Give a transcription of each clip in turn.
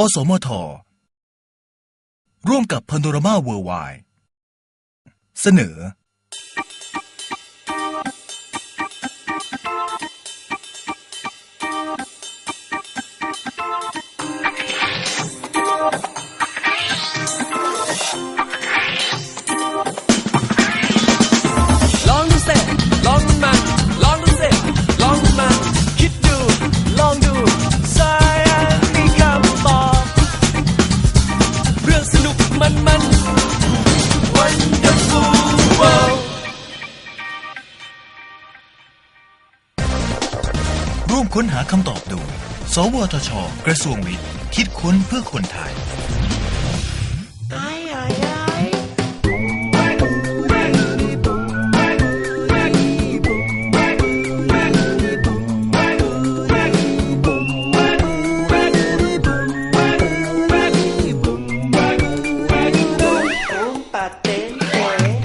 อสมท ร่วมกับพ a n o r a m a w o r l d w i d e เสนอ ค้นหาคำตอบดยสวทช กระทรวงวิทย์ คิดค้นเพื่อคนไทย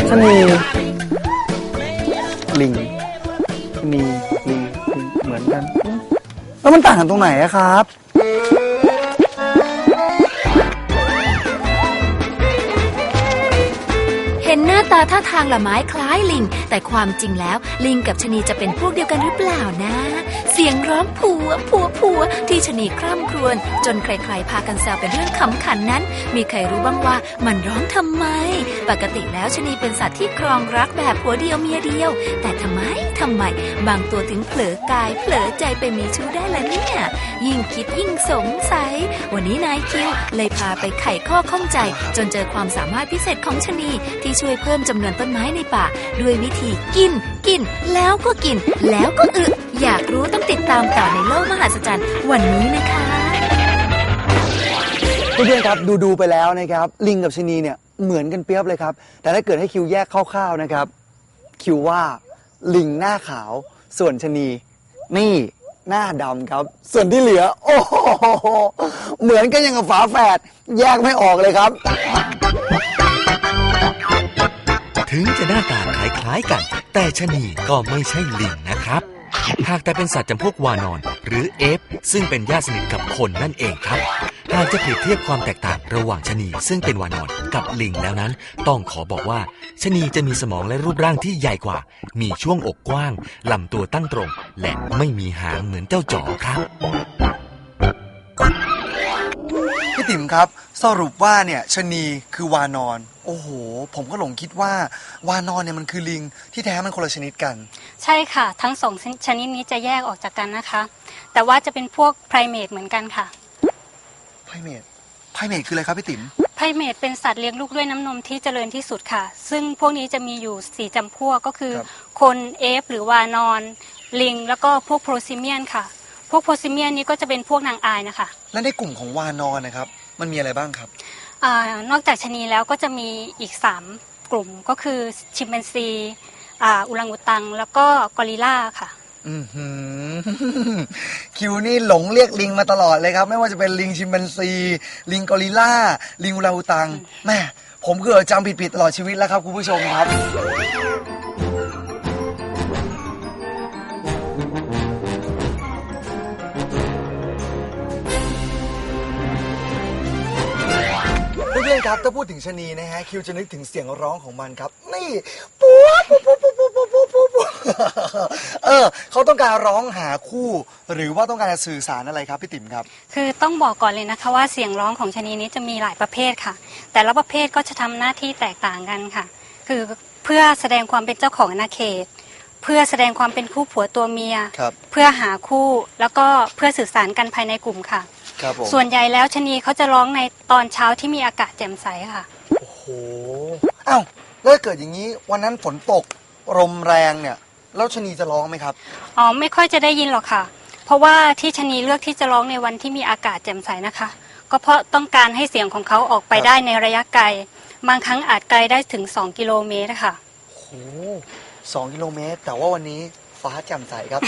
ชะนีลิงชะนีลิง เหมือนกัน แล้วมันต่างกันตรงไหนอะครับาตาท่าทางละไม้คล้ายลิง แต่ความจริงแล้วลิงกับชะนีจะเป็นพวกเดียวกันหรือเปล่านะ เสียงร้องผัวผัวผัวที่ชะนีคร่ำครวญจนใครๆ พากันแซวเป็นเรื่องขำขันนั้น มีใครรู้บ้างว่ามันร้องทำไม ปกติแล้วชะนีเป็นสัตว์ที่ครองรักแบบผัวเดียวเมียเดียว แต่ทำไมทำไม บางตัวถึงเผลอกายเผลอใจไปมีชู้ได้ละเนี่ย ยิ่งคิดยิ่งสงสัย วันนี้นายคิวเลยพาไปไขข้อข้องใจ จนเจอความสามารถพิเศษของชะนีที่ช่วยเพิ่มจำนวนต้นไม้ในป่า ด้วยวิธีกิน กิน แล้วก็กิน แล้วก็อึ อยากรู้ต้องติดตามต่อในโลกมหัศจรรย์วันนี้นะคะเพื่อนๆครับดูดูๆไปแล้วนะครับ ลิงกับชนีเนี่ยเหมือนกันเปรียบเลยครับ แต่ถ้าเกิดให้คิวแยกคร่าวๆนะครับ คิวว่าลิงหน้าขาว ส่วนชนี นี่หน้าดำครับ ส่วนที่เหลือ โอ้โหเหมือนกันอย่างกับฝาแฝดแยกไม่ออกเลยครับ ถึงจะหน้าตาคล้ายๆกัน แต่ชะนีก็ไม่ใช่ลิงนะครับ หากแต่เป็นสัตว์จำพวกวานอน หรือเอฟ ซึ่งเป็นญาติสนิทกับคนนั่นเองครับ หากจะเปรียบเทียบความแตกต่างระหว่างชะนีซึ่งเป็นวานอนกับลิงแล้วนั้น ต้องขอบอกว่าชะนีจะมีสมองและรูปร่างที่ใหญ่กว่า มีช่วงอกกว้างลำตัวตั้งตรง และไม่มีหางเหมือนเจ้าจ๋อครับ พี่ติ๋มครับ สรุปว่าเนี่ยชะนีคือวานอน โอ้โห ผมก็หลงคิดว่าวานอนเนี่ยมันคือลิงที่แท้มันคนละชนิดกัน ใช่ค่ะ ทั้งสองชนิดนี้จะแยกออกจากกันนะคะ แต่ว่าจะเป็นพวกไพรเมตเหมือนกันค่ะไพรเมตไพรเมตคืออะไรครับพี่ติ๋มไพรเมตเป็นสัตว์เลี้ยงลูกด้วยน้ำนมที่เจริญที่สุดค่ะ ซึ่งพวกนี้จะมีอยู่ 4จำพวกก็คือครับคนเอฟหรือวานอน ลิง แล้วก็พวกโพรซิเมียนค่ะ พวกโพรซิเมียนนี้ก็จะเป็นพวกนางอายนะคะ และในกลุ่มของวานอนนะครับ มันมีอะไรบ้างครับอานอกจากชะนีแล้วก็จะมีอีก 3 กลุ่มก็คือชิมแปนซีอ่าอุรังอุตัง แล้วก็กอริลลาค่ะอือหือคิวนี่หลงเรียกลิงมาตลอดเลยครับ ไม่ว่าจะเป็นลิงชิมแปนซี ลิงกอริลลาลิงอูราอูตังแม่ผมเกือบจำผิดๆตลอดชีวิตแล้วครับคุณผู้ชมครับ ครับถ้าพูดถึงชะนีนะฮะคิวจะนึกถึงเสียงร้องของมันครับ นี่ปัวปัวปัวปัวปัวปัวปัวปัวปัวเออเขาต้องการร้องหาคู่ หรือว่าต้องการจะสื่อสารอะไรครับพี่ติ๋มครับ คือต้องบอกก่อนเลยนะคะว่าเสียงร้องของชะนีนี้จะมีหลายประเภทค่ะ แต่ละประเภทก็จะทำหน้าที่แตกต่างกันค่ะ คือเพื่อแสดงความเป็นเจ้าของอาณาเขต เพื่อแสดงความเป็นคู่ผัวตัวเมีย ครับ เพื่อหาคู่แล้วก็เพื่อสื่อสารกันภายในกลุ่มค่ะ ครับผม ส่วนใหญ่แล้วชะนีเขาจะร้องในตอนเช้าที่มีอากาศแจ่มใสค่ะ โอ้โหอ้าวแล้วถ้าเกิดอย่างนี้วันนั้นฝนตกลมแรงเนี่ย แล้วชะนีจะร้องไหมครับ อ๋อไม่ค่อยจะได้ยินหรอกค่ะ เพราะว่าที่ชะนีเลือกที่จะร้องในวันที่มีอากาศแจ่มใสนะคะ ก็เพราะต้องการให้เสียงของเขาออกไปครับ ได้ในระยะไกล บางครั้งอาจไกลได้ถึง 2 กิโลเมตรค่ะ โอ้โหสองกิโลเมตร แต่ว่าวันนี้ฟ้าแจ่มใสครับ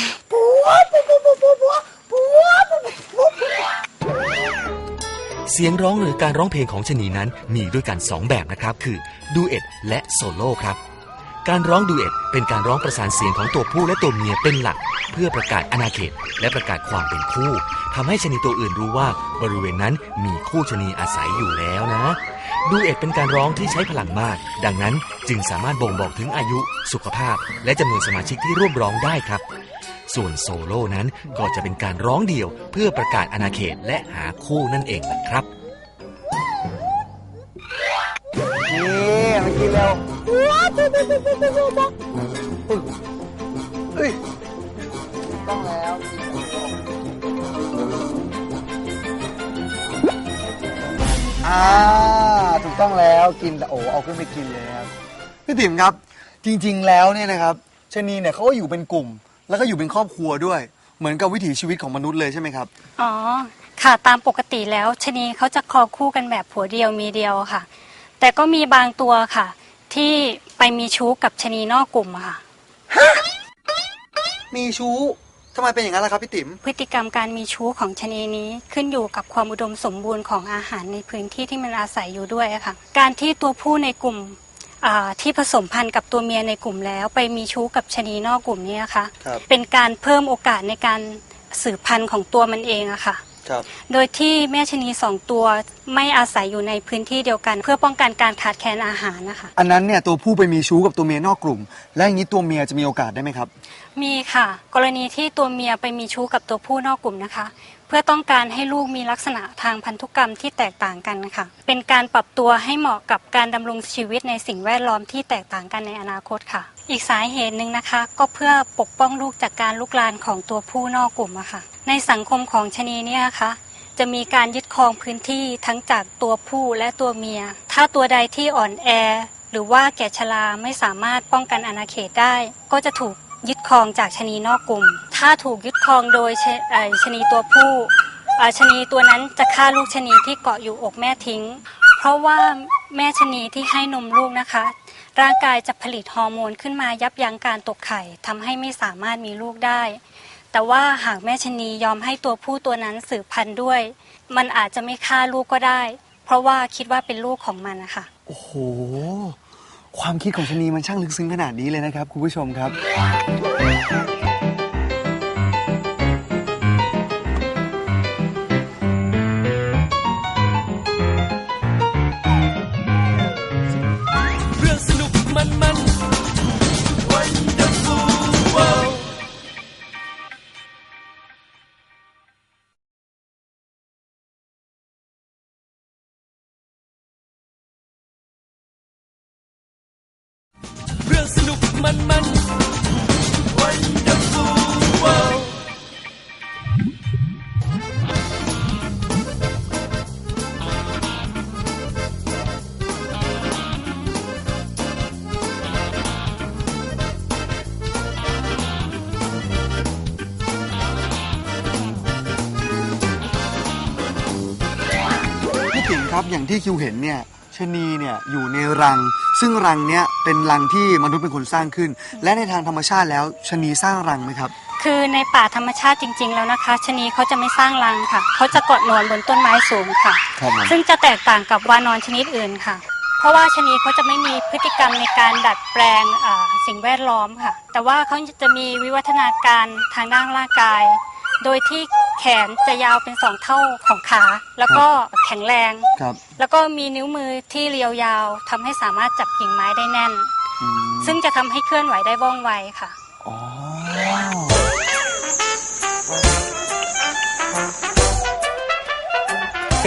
เสียงร้องหรือการร้องเพลงของชนีนั้นมีด้วยกัน 2 แบบนะครับ คือดูเอ็ดและโซโล่ครับ การร้องดูเอ็ตเป็นการร้องประสานเสียงของตัวผู้และตัวเมียเป็นหลัก เพื่อประกาศอาณาเขต และประกาศความเป็นคู่ทำให้ชนีตัวอื่นรู้ว่าบริเวณนั้นมีคู่ชนีอาศัยอยู่แล้วนะ ดูเอ็ดเป็นการร้องที่ใช้พลังมาก ดังนั้นจึงสามารถบ่งบอกถึงอายุ สุขภาพ และจำนวนสมาชิกที่ร่วมร้องได้ครับ ส่วนโซโล่นั้นก็จะเป็นการร้องเดี่ยวเพื่อประกาศอาณาเขตและหาคู่นั่นเองแหละครับนี่มากินเร็วเฮ้ยต้องแล้วอ่าถูกต้องแล้วกินโอ้เอาขึ้นไปกินเลยครับพี่ติ๋มครับ จริง ๆ แล้วเนี่ยนะครับชะนีเนี่ยเขาก็อยู่เป็นกลุ่ม แล้วก็อยู่เป็นครอบครัวด้วย เหมือนกับวิถีชีวิตของมนุษย์เลยใช่ไหมครับอ๋อ ค่ะตามปกติแล้วชะนีเขาจะครองคู่กันแบบผัวเดียวเมียเดียวค่ะ แต่ก็มีบางตัวค่ะ ที่ไปมีชู้กับชะนีนอกกลุ่มอะค่ะ มีชู้ทำไมเป็นอย่างนั้นล่ะครับพี่ติ๋มพฤติกรรมการมีชู้ของชะนีนี้ขึ้นอยู่กับความอุดมสมบูรณ์ของอาหารในพื้นที่ที่มันอาศัยอยู่ด้วยอะค่ะ การที่ตัวผู้ในกลุ่มอ่า ที่ผสมพันธุ์กับตัวเมียในกลุ่มแล้ว ไปมีชู้กับชะนีนอกกลุ่มเนี้ค่ะครับเป็นการเพิ่มโอกาสในการสืบพันธุ์ของตัวมันเองอะค่ะ ครับ โดยที่แม่ชะนีสองตัวไม่อาศัยอยู่ในพื้นที่เดียวกัน เพื่อป้องกันการขาดแคลนอาหารนะคะ อันนั้นเนี่ยตัวผู้ไปมีชู้กับตัวเมียนอกกลุ่ม และอย่างนี้ตัวเมียจะมีโอกาสได้ไหมครับ มีค่ะ กรณีที่ตัวเมียไปมีชู้กับตัวผู้นอกกลุ่มนะคะ เพื่อต้องการให้ลูกมีลักษณะทางพันธุกรรมที่แตกต่างกันนะคะเป็นการปรับตัวให้เหมาะกับการดำรงชีวิตในสิ่งแวดล้อมที่แตกต่างกันในอนาคตค่ะ อีกสาเหตุหนึ่งนะคะ ก็เพื่อปกป้องลูกจากการลุกลานของตัวผู้นอกกลุ่มอะค่ะ ในสังคมของชนีเนี่ยนะคะจะมีการยึดครองพื้นที่ทั้งจากตัวผู้และตัวเมีย ถ้าตัวใดที่อ่อนแอ หรือว่าแก่ชราไม่สามารถป้องกันอาณาเขตได้ ก็จะถูกยึดครองจากชนีนอกกลุ่ม ถ้าถูกยึดครองโดยชชนีตัวผู้ชนีตัวนั้นจะฆ่าลูกชนีที่เกาะอยู่อกแม่ทิ้ง เพราะว่าแม่ชนีที่ให้นมลูกนะคะ ร่างกายจะผลิตฮอร์โมนขึ้นมายับยั้งการตกไข่ทำให้ไม่สามารถมีลูกได้ แต่ว่าหากแม่ชนียอมให้ตัวผู้ตัวนั้นสืบพันธุ์ด้วย มันอาจจะไม่ฆ่าลูกก็ได้ เพราะว่าคิดว่าเป็นลูกของมันนะคะโอ้โหความคิดของชนีมันช่างลึกซึ้งขนาดนี้เลยนะครับคุณผู้ชมครับ อย่างที่คิวเห็นเนี่ยชะนีเนี่ยอยู่ในรัง ซึ่งรังเนี้ยเป็นรังที่มนุษย์เป็นคนสร้างขึ้น และในทางธรรมชาติแล้วชะนีสร้างรังไหมครับ คือในป่าธรรมชาติจริง ๆ แล้วนะคะชะนีเขาจะไม่สร้างรังค่ะ เขาจะเกาะนอนบนต้นไม้สูงค่ะ ครับผม ซึ่งจะแตกต่างกับวานอนชนิดอื่นค่ะ เพราะว่าชะนีเขาจะไม่มีพฤติกรรมในการดัดแปลงอ่าสิ่งแวดล้อมค่ะ แต่ว่าเขาจะมีวิวัฒนาการทางด้านร่างกาย โดยที่ แขนจะยาวเป็นสองเท่าของขา แล้วก็แข็งแรง ครับ แล้วก็มีนิ้วมือที่เรียวยาวทำให้สามารถจับกิ่งไม้ได้แน่นอืมซึ่งจะทำให้เคลื่อนไหวได้ว่องไวค่ะ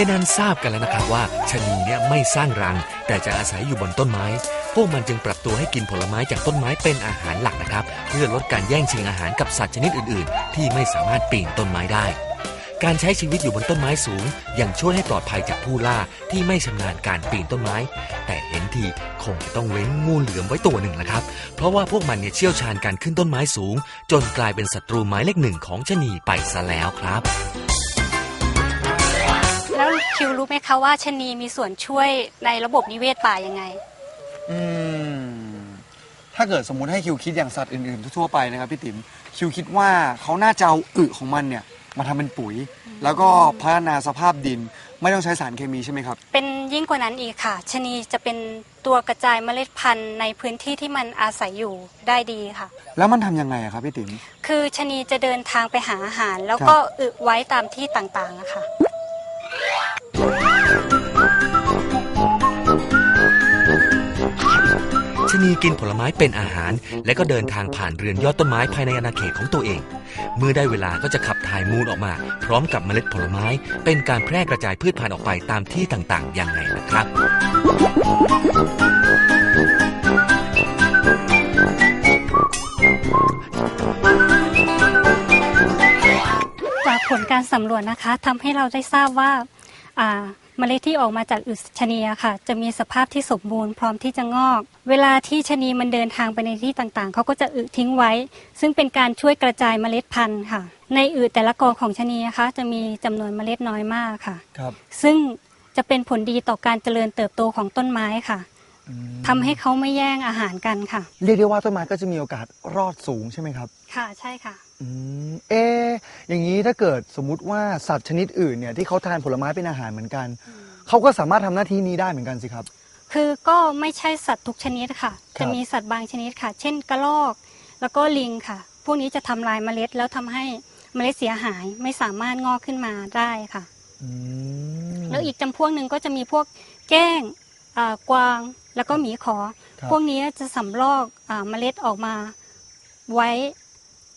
เป็นอันทราบกันแล้วนะครับว่าชะนีเนี่ยไม่สร้างรัง แต่จะอาศัยอยู่บนต้นไม้ พวกมันจึงปรับตัวให้กินผลไม้จากต้นไม้เป็นอาหารหลักนะครับ เพื่อลดการแย่งชิงอาหารกับสัตว์ชนิดอื่น ๆ ที่ไม่สามารถปีนต้นไม้ได้ การใช้ชีวิตอยู่บนต้นไม้สูง ยังช่วยให้ปลอดภัยจากผู้ล่าที่ไม่ชำนาญการปีนต้นไม้ แต่เห็นทีคงจะต้องเว้นงูเหลือมไว้ตัวหนึ่งนะครับ เพราะว่าพวกมันเนี่ยเชี่ยวชาญการขึ้นต้นไม้สูง จนกลายเป็นศัตรูหมายเลขหนึ่งของชะนีไปซะแล้วครับ คิวรู้ไหมคะว่าชะนีมีส่วนช่วยในระบบนิเวศป่ายังไง อืม ถ้าเกิดสมมุติให้คิวคิดอย่างสัตว์อื่นๆทั่วๆไปนะครับพี่ติ๋มคิวคิดว่าเขาน่าจะเอาอึของมันเนี่ย มาทำเป็นปุ๋ย แล้วก็พัฒนาสภาพดินไม่ต้องใช้สารเคมีใช่ไหมครับ เป็นยิ่งกว่านั้นอีกค่ะชะนีจะเป็นตัวกระจายเมล็ดพันธุ์ในพื้นที่ที่มันอาศัยอยู่ได้ดีค่ะ แล้วมันทำยังไงอะครับพี่ติ๋ม คือชะนีจะเดินทางไปหาอาหาร แล้วก็อึไว้ตามที่ต่างๆอะค่ะ ชะนีกินผลไม้เป็นอาหาร และก็เดินทางผ่านเรือนยอดต้นไม้ภายในอาณาเขตของตัวเอง เมื่อได้เวลาก็จะขับถ่ายมูลออกมา พร้อมกับเมล็ดผลไม้ เป็นการแพร่กระจายพืชพันธุ์ออกไปตามที่ต่างๆ อย่างไรนะครับจากผลการสำรวจนะคะทำให้เราได้ทราบว่า เมล็ดที่ออกมาจากอึชะนีอะค่ะ จะมีสภาพที่สมบูรณ์พร้อมที่จะงอก เวลาที่ชะนีมันเดินทางไปในที่ต่างๆ เขาก็จะอึทิ้งไว้ ซึ่งเป็นการช่วยกระจายเมล็ดพันธุ์ค่ะ ในอึแต่ละกอของชะนีนะคะ จะมีจำนวนเมล็ดน้อยมากค่ะครับซึ่งจะเป็นผลดีต่อการเจริญเติบโตของต้นไม้ค่ะ ทำให้เขาไม่แย่งอาหารกันค่ะ เรียกได้ว่าต้นไม้ก็จะมีโอกาสรอดสูงใช่ไหมครับ ค่ะใช่ค่ะอืมเอะอย่างนี้ถ้าเกิดสมมุติว่าสัตว์ชนิดอื่นเนี่ยที่เขาทานผลไม้เป็นอาหารเหมือนกัน เขาก็สามารถทำหน้าที่นี้ได้เหมือนกันสิครับ คือก็ไม่ใช่สัตว์ทุกชนิดค่ะครับจะมีสัตว์บางชนิดค่ะ เช่นกระรอก แล้วก็ลิงค่ะ พวกนี้จะทำลายเมล็ดแล้วทำให้เมล็ดเสียหายไม่สามารถงอกขึ้นมาได้ค่ะอืมแล้วอีกจำพวกหนึ่งก็จะมีพวกแก้งอ่ากวาง แล้วก็หมีขอครับพวกนี้จะสำรอกอาเมล็ดออกมาไว้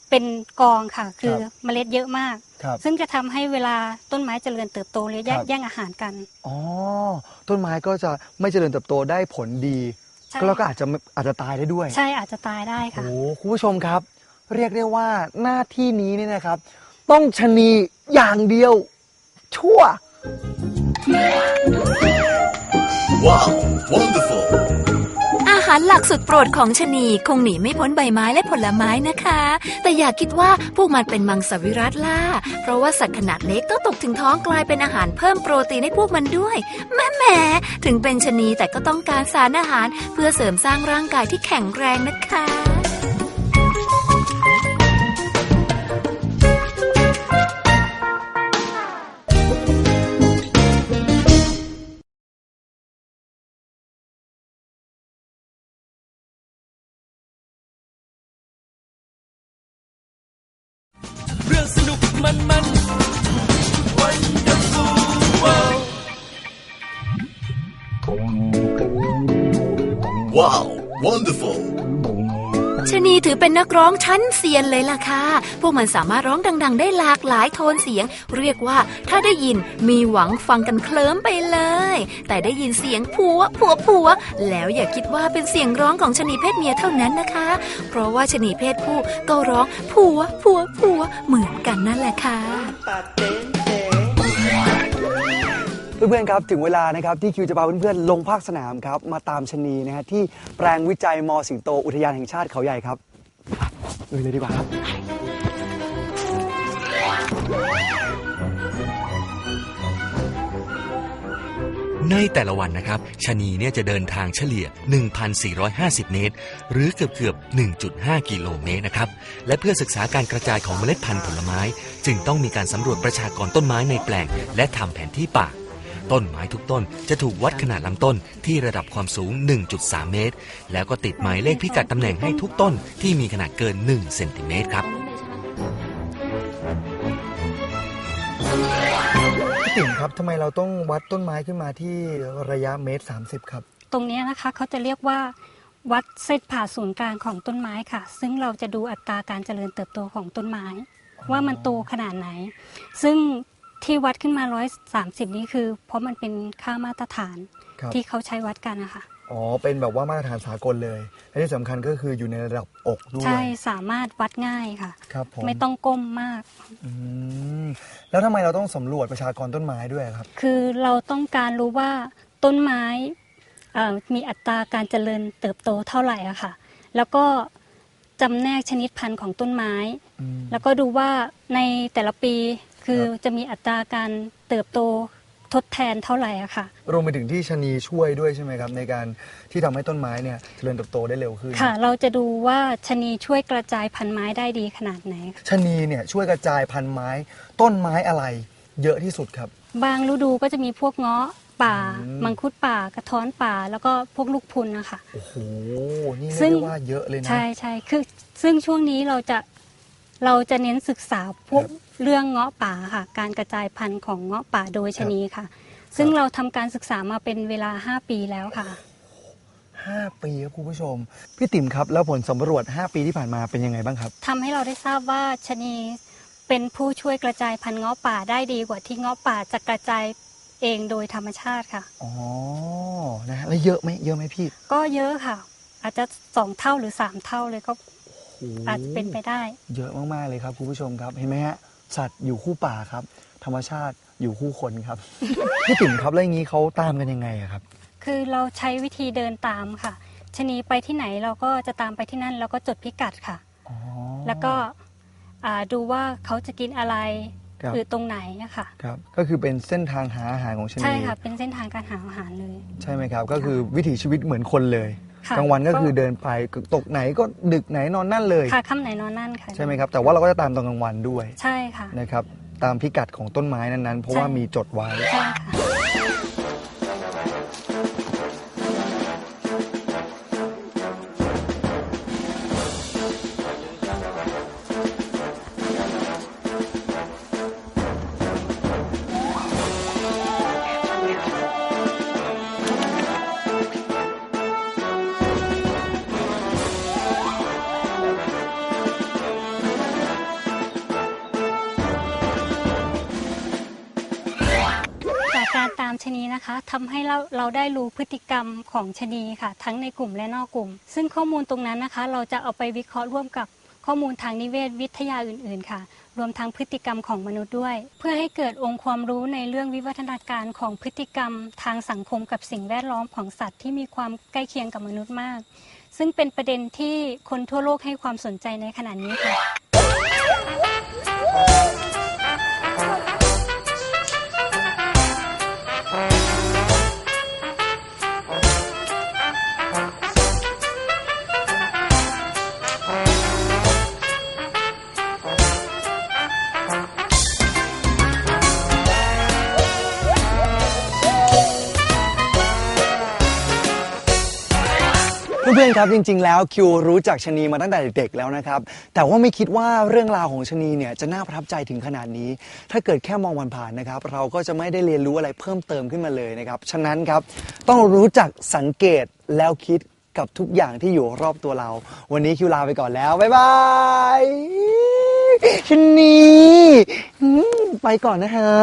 เป็นกองค่ะ คือเมล็ดเยอะมากครับซึ่งจะทำให้เวลาต้นไม้เจริญเติบโตหรือแย่ครับแย่งอาหารกันอ๋อต้นไม้ก็จะไม่เจริญเติบโตได้ผลดีใช่ก็แล้วก็อาจจะไม่อาจจะตายได้ด้วย ใช่อาจจะตายได้ค่ะโอ้คุณผู้ชมครับ เรียกได้ว่าหน้าที่นี้เนี่ยนะครับ ต้องชะนีอย่างเดียวชั่ว ว้าว wonderful อาหารหลักสุดโปรดของชะนีคงหนีไม่พ้นใบไม้และผลไม้นะคะ แต่อย่าคิดว่าพวกมันเป็นมังสวิรัตล่า เพราะว่าสัตว์ขนาดเล็กต้องตกถึงท้องกลายเป็นอาหารเพิ่มโปรตีนให้พวกมันด้วยแม่แม่ถึงเป็นชะนีแต่ก็ต้องการสารอาหารเพื่อเสริมสร้างร่างกายที่แข็งแรงนะคะ Wow wonderful ชนีถือเป็นนักร้องชั้นเซียนเลยล่ะค่ะ พวกมันสามารถร้องดัง ๆ ได้หลากหลายโทนเสียง เรียกว่าถ้าได้ยินมีหวังฟังกันเคลิ้มไปเลย แต่ได้ยินเสียงผัวผัวผัว แล้วอย่าคิดว่าเป็นเสียงร้องของชนีเพศเมียเท่านั้นนะคะ เพราะว่าชนีเพศผู้ก็ร้องผัวผัวผัวเหมือนกันนั่นแหละค่ะ เพื่อนๆครับถึงเวลานะครับที่คิวจะพาเพื่อนๆลงภาคสนามครับมาตามชะนีนะฮะที่แปลงวิจัยมสิงโตอุทยานแห่งชาติเขาใหญ่ครับเลยเลยดีกว่าครับในแต่ละวันนะครับชะนีเนี่ยจะเดินทางเฉลี่ย 1,450 เมตร หรือเกือบเกือบๆ1.5 กิโลเมตรนะครับ และเพื่อศึกษาการกระจายของเมล็ดพันธุ์ผลไม้ จึงต้องมีการสำรวจประชากรต้นไม้ในแปลง และทำแผนที่ป่า ต้นไม้ทุกต้นจะถูกวัดขนาดลำต้นที่ระดับความสูง 1.3 เมตร แล้วก็ติดหมายเลขพิกัดตำแหน่งให้ทุกต้นที่มีขนาดเกิน 1 เซนติเมตรครับพี่ติ๋มครับทำไมเราต้องวัดต้นไม้ขึ้นมาที่ระยะเมตร 30 ครับ ตรงเนี้ยนะคะเขาจะเรียกว่าวัดเส้นผ่าศูนย์กลางของต้นไม้ค่ะ ซึ่งเราจะดูอัตราการเจริญเติบโตของต้นไม้ ว่ามันโตขนาดไหน ซึ่ง ที่วัดขึ้นมา130นี่คือ เพราะมันเป็นค่ามาตรฐานครับ ที่เขาใช้วัดกันนะคะอ๋อ เป็นแบบว่ามาตรฐานสากลเลย และที่สำคัญก็คืออยู่ในระดับอกด้วยใช่สามารถวัดง่ายค่ะ ครับผมไม่ต้องก้มมาก อืมแล้วทำไมเราต้องสำรวจประชากรต้นไม้ด้วยครับ คือเราต้องการรู้ว่าต้นไม้เอ่อมีอัตราการเจริญเติบโตเท่าไหร่อะค่ะ แล้วก็จำแนกชนิดพันธุ์ของต้นไม้ อืมแล้วก็ดูว่าในแต่ละปี คือครับจะมีอัตราการเติบโตทดแทนเท่าไหร่อะค่ะ รวมไปถึงที่ชะนีช่วยด้วยใช่ไหมครับ ในการที่ทำให้ต้นไม้เนี่ยเจริญเติบโตได้เร็วขึ้น ค่ะ เราจะดูว่าชะนีช่วยกระจายพันธุ์ไม้ได้ดีขนาดไหนชะนีเนี่ยช่วยกระจายพันธุ์ไม้ ต้นไม้อะไร เยอะที่สุดครับ บางฤดูก็จะมีพวกเงาะป่าอืมมังคุดป่ากระท้อนป่า แล้วก็พวกลูกพรุนนะคะโอ้โหนี่ซึ่เรียกงได้ว่าเยอะเลยนะใช่ใช่คือซึ่งช่วงนี้เราจะเราจะเน้นศึกษาพวกครับ เรื่องเงาะป่าค่ะ การกระจายพันธุ์ของเงาะป่าโดยชะนีค่ะ ซึ่งเราทำการศึกษามาเป็นเวลา 5 ปีแล้วค่ะห้าปีครับคุณผู้ชม พี่ติ๋มครับ แล้วผลสำรวจ 5 ปีที่ผ่านมาเป็นยังไงบ้างครับ ทำให้เราได้ทราบว่าชะนีเป็นผู้ช่วยกระจายพันธุ์เงาะป่าได้ดีกว่าที่เงาะป่าจะกระจายเองโดยธรรมชาติค่ะ อ๋อ นะฮะแล้วเยอะไหมเยอะไหมพี่ก็เยอะค่ะ อาจจะสองเท่าหรือสามเท่าเลยก็โอ้โหอาจจะเป็นไปได้ เยอะมากๆเลยครับคุณผู้ชมครับ เห็นไหมฮะ สัตว์อยู่คู่ป่าครับ ธรรมชาติอยู่คู่คนครับ พี่ติ๋มครับแล้วอย่างนี้เขาตามกันยังไงอะครับ คือเราใช้วิธีเดินตามค่ะชะนีไปที่ไหนเราก็จะตามไปที่นั่น แล้วก็จดพิกัดค่ะ อ๋อ แล้วก็อ่าดูว่าเขาจะกินอะไรครับ หรือตรงไหนอะค่ะ ครับ ก็คือเป็นเส้นทางหาอาหารของชะนีใช่ค่ะ เป็นเส้นทางการหาอาหารเลย ใช่ไหมครับ ก็คือวิถีชีวิตเหมือนคนเลยค่ะ กลางวันก็คือเดินไปตกไหนก็ดึกไหนนอนนั่นเลยค่ะค่ำไหนนอนนั่นค่ะใช่ไหมครับแต่ว่าเราก็จะตามตอนกลางวันด้วยใช่ค่ะนะครับตามพิกัดของต้นไม้นั้นๆ เพราะว่าใช่มีจดไว้ใช่ค่ะ เราเราได้รู้พฤติกรรมของชะนีค่ะ ทั้งในกลุ่มและนอกกลุ่ม ซึ่งข้อมูลตรงนั้นนะคะ เราจะเอาไปวิเคราะห์ร่วมกับข้อมูลทางนิเวศวิทยาอื่น ๆ ค่ะ รวมทั้งพฤติกรรมของมนุษย์ด้วย เพื่อให้เกิดองค์ความรู้ในเรื่องวิวัฒนาการของพฤติกรรม ทางสังคมกับสิ่งแวดล้อมของสัตว์ที่มีความใกล้เคียงกับมนุษย์มาก ซึ่งเป็นประเด็นที่คนทั่วโลกให้ความสนใจในขณะนี้ค่ะ เพื่อนๆครับจริง ๆ แล้วคิวรู้จักชะนีมาตั้งแต่เด็กๆแล้วนะครับ แต่ว่าไม่คิดว่าเรื่องราวของชะนีเนี่ยจะน่าประทับใจถึงขนาดนี้ ถ้าเกิดแค่มองวันผ่านๆนะครับ เราก็จะไม่ได้เรียนรู้อะไรเพิ่มเติมขึ้นมาเลยนะครับ ฉะนั้นครับต้องรู้จักสังเกตแล้วคิดกับทุกอย่างที่อยู่รอบตัวเรา วันนี้คิวลาไปก่อนแล้ว บ๊ายบายชะนีไปก่อนนะฮะ